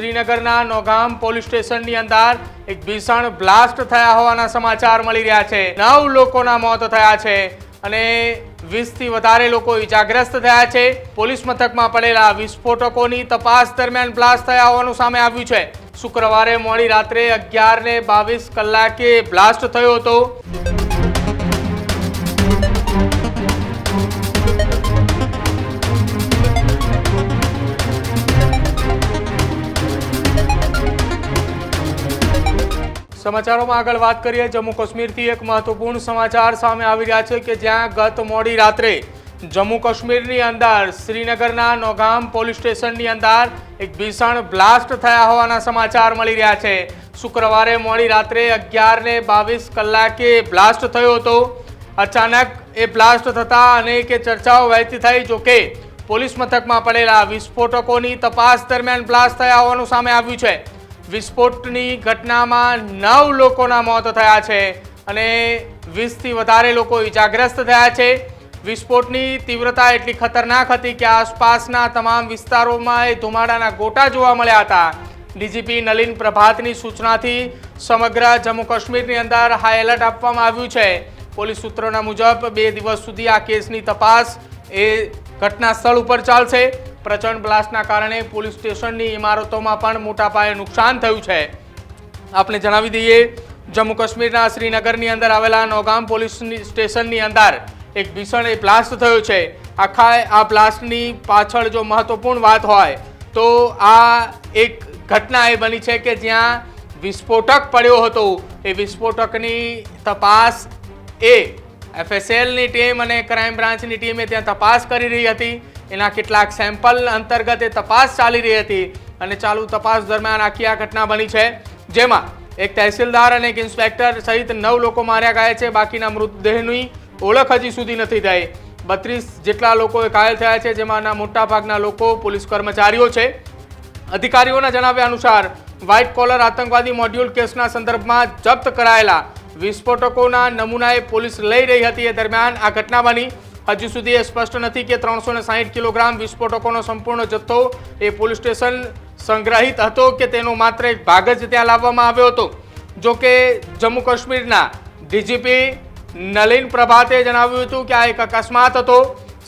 શ્રીનગરના નોગામ પોલીસ સ્ટેશનની અંદર એક ભીષણ બ્લાસ્ટ થયા હોવાના સમાચાર મળી રહ્યા છે. નવ લોકોના મોત થયા છે અને વીસથી વધારે લોકો ઇજાગ્રસ્ત થયા છે. પોલીસ મથકમાં પડેલા વિસ્ફોટકોની તપાસ દરમિયાન બ્લાસ્ટ થયા હોવાનું સામે આવ્યું છે. શુક્રવારે મોડી રાત્રે અગિયાર ને બાવીસ કલાકે બ્લાસ્ટ થયો હતો. સમાચારોમાં આગળ વાત કરીએ, જમ્મુ કાશ્મીરથી એક મહત્વપૂર્ણ સમાચાર સામે આવી રહ્યા છે કે જ્યાં ગત મોડી રાત્રે જમ્મુ કાશ્મીરની અંદર, શ્રીનગરના નોગામ પોલીસ સ્ટેશનની અંદર એક ભીષણ બ્લાસ્ટ થયા હોવાના સમાચાર મળી રહ્યા છે. શુક્રવારે મોડી રાત્રે અગિયાર ને બાવીસ કલાકે બ્લાસ્ટ થયો હતો. અચાનક એ બ્લાસ્ટ થતાં અનેક ચર્ચાઓ વહેતી થઈ જોકે પોલીસ મથકમાં પડેલા વિસ્ફોટકોની તપાસ દરમિયાન બ્લાસ્ટ થયા હોવાનું સામે આવ્યું છે. વિસ્ફોટની ઘટનામાં નવ લોકોના મોત થયા છે અને વીસથી વધારે લોકો ઇજાગ્રસ્ત થયા છે. વિસ્ફોટની તીવ્રતા એટલી ખતરનાક હતી કે આસપાસના તમામ વિસ્તારોમાં એ ધુમાડાના ગોટા જોવા મળ્યા હતા. ડીજીપી નલિન પ્રભાતની સૂચનાથી સમગ્ર જમ્મુ કાશ્મીરની અંદર હાઈ એલર્ટ આપવામાં આવ્યું છે. પોલીસ સૂત્રોના મુજબ બે દિવસ સુધી આ કેસની તપાસ એ ઘટના સ્થળ ઉપર ચાલશે. પ્રચંડ બ્લાસ્ટના કારણે પોલીસ સ્ટેશનની ઇમારતોમાં પણ મોટા પાયે નુકસાન થયું છે. આપણે જણાવી દઈએ, જમ્મુ કાશ્મીરના શ્રીનગરની અંદર આવેલા નોગામ પોલીસ સ્ટેશનની અંદર એક ભીષણ એ બ્લાસ્ટ થયો છે. આખા આ બ્લાસ્ટની પાછળ જો મહત્વપૂર્ણ વાત હોય, તો આ એક ઘટના એ બની છે કે જ્યાં વિસ્ફોટક પડ્યો હતો. એ વિસ્ફોટકની તપાસ એ એફએસએલની ટીમ અને ક્રાઇમ બ્રાન્ચની ટીમે ત્યાં તપાસ કરી રહી હતી. એના કેટલાક સેમ્પલ અંતર્ગત એ તપાસ ચાલી રહી હતી અને ચાલુ તપાસ દરમિયાન આખી આ ઘટના બની છે. જેમાં એક તહેસીલદાર અને એક ઇન્સ્પેક્ટર સહિત નવ લોકો માર્યા ગયા છે. બાકીના મૃતદેહની ઓળખ હજી સુધી નથી થઈ. બત્રીસ જેટલા લોકો ઘાયલ થયા છે, જેમાંના મોટાભાગના લોકો પોલીસ કર્મચારીઓ છે. અધિકારીઓના જણાવ્યા અનુસાર વ્હાઇટ કોલર આતંકવાદી મોડ્યુલ કેસના સંદર્ભમાં જપ્ત કરાયેલા વિસ્ફોટકોના નમૂનાએ પોલીસ લઈ રહી હતી. એ દરમિયાન આ ઘટના હજુ સુધી એ સ્પષ્ટ નથી કે ત્રણસો કિલોગ્રામ વિસ્ફોટકોનો સંપૂર્ણ જથ્થો એ પોલીસ સ્ટેશન સંગ્રહિત હતો કે તેનો માત્ર એક ભાગ જ ત્યાં લાવવામાં આવ્યો હતો. જો કે જમ્મુ કાશ્મીરના ડીજીપી નલિન પ્રભાતે જણાવ્યું હતું કે આ એક અકસ્માત હતો.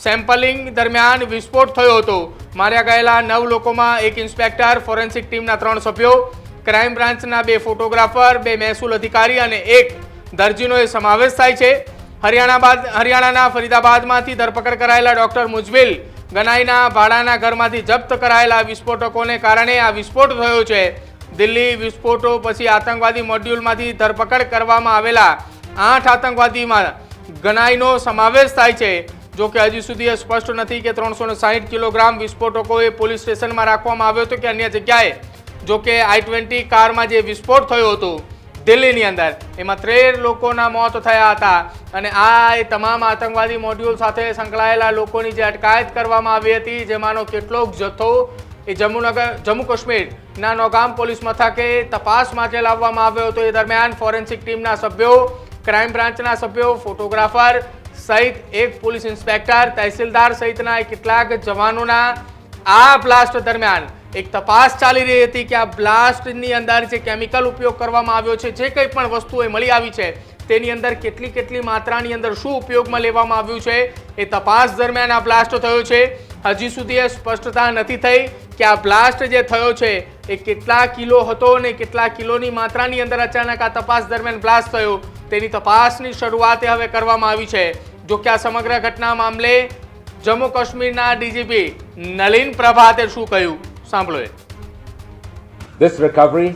સેમ્પલિંગ દરમિયાન વિસ્ફોટ થયો હતો. માર્યા ગયેલા નવ લોકોમાં એક ઇન્સ્પેક્ટર, ફોરેન્સિક ટીમના ત્રણ સભ્યો ક્રાઇમ બ્રાન્ચના બે ફોટોગ્રાફર, બે મહેસૂલ અધિકારી અને એક દરજીનો એ સમાવેશ થાય છે. હરિયાણા બાદ હરિયાણાના ફરીદાબાદમાંથી ધરપકડ કરાયેલા ડોક્ટર મુજબિલ ગનાઈના ભાડાના ઘરમાંથી જપ્ત કરાયેલા વિસ્ફોટકોને કારણે આ વિસ્ફોટ થયો છે. દિલ્હી વિસ્ફોટો પછી આતંકવાદી મોડ્યુલમાંથી ધરપકડ કરવામાં આવેલા આઠ આતંકવાદીમાં ગનાઈનો સમાવેશ થાય છે. જો કે હજી સુધી એ સ્પષ્ટ નથી કે ત્રણસો કિલોગ્રામ વિસ્ફોટકો એ પોલીસ સ્ટેશનમાં રાખવામાં આવ્યો હતો કે અન્ય જગ્યાએ. જો કે આઈ ટ્વેન્ટી કારમાં જે વિસ્ફોટ થયો હતો દિલ્હીની અંદર, એમાં ત્રેર લોકોના મોત થયા હતા. અને આ એ તમામ આતંકવાદી મોડ્યુલ સાથે સંકળાયેલા લોકોની જે અટકાયત કરવામાં આવી હતી, જેમાંનો કેટલોક જથ્થો એ જમ્મુનગર, જમ્મુ કાશ્મીરના નોગામ પોલીસ મથકે તપાસ માટે લાવવામાં આવ્યો હતો. એ દરમિયાન ફોરેન્સિક ટીમના સભ્યો, ક્રાઇમ બ્રાન્ચના સભ્યો, ફોટોગ્રાફર સહિત એક પોલીસ ઇન્સ્પેક્ટર, તહેસીલદાર સહિતના કેટલાક જવાનોના આ બ્લાસ્ટ દરમિયાન એક તપાસ ચાલી રહી હતી કે આ બ્લાસ્ટની અંદર જે કેમિકલ ઉપયોગ કરવામાં આવ્યો છે, જે કંઈ પણ વસ્તુઓ મળી આવી છે, તેની અંદર કેટલી કેટલી માત્રાની અંદર શું ઉપયોગમાં લેવામાં આવ્યું છે, એ તપાસ દરમિયાન આ બ્લાસ્ટ થયો છે. હજી સુધી એ સ્પષ્ટતા નથી થઈ કે આ બ્લાસ્ટ જે થયો છે, એ કેટલા કિલો હતો અને કેટલા કિલોની માત્રાની અંદર અચાનક આ તપાસ દરમિયાન બ્લાસ્ટ થયો. તેની તપાસની શરૂઆત હવે કરવામાં આવી છે. જો કે આ સમગ્ર ઘટના મામલે જમ્મુ કાશ્મીરના ડીજીપી નલિન પ્રભાતે શું કહ્યું? સાંભળો એ This recovery,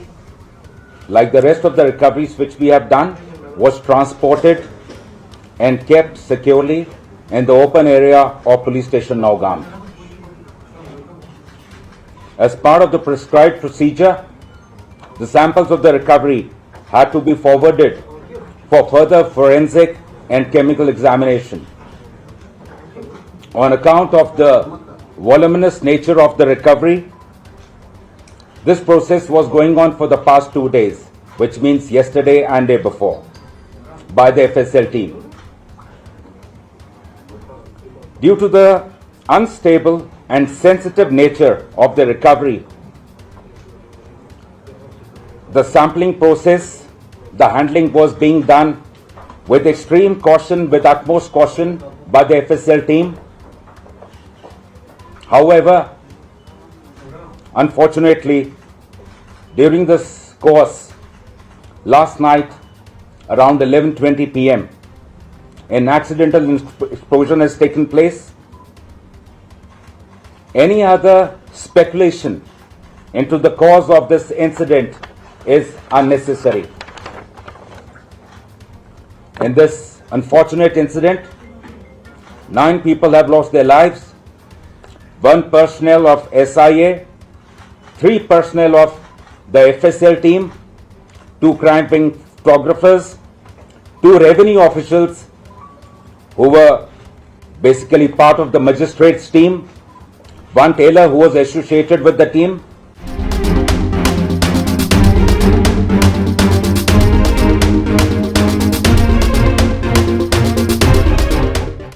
like the rest of the recoveries which we have done, was transported and kept securely in the open area of Police Station Naugam. As part of the prescribed procedure, the samples of the recovery had to be forwarded for further forensic and chemical examination. On account of the voluminous nature of the recovery, this process was going on for the past two days, which means yesterday and day before, by the FSL team. Due to the unstable and sensitive nature of the recovery, the sampling process, the handling was being done with extreme caution, with utmost caution by the FSL team. However, unfortunately, during this course, last night around 11:20 p.m., an accidental explosion has taken place. Any other speculation into the cause of this incident is unnecessary. In this unfortunate incident, nine people have lost their lives, one personnel of SIA, three personnel of the FSL team, two crime photographers, two revenue officials who were basically part of the magistrates team, one tailor who was associated with the team,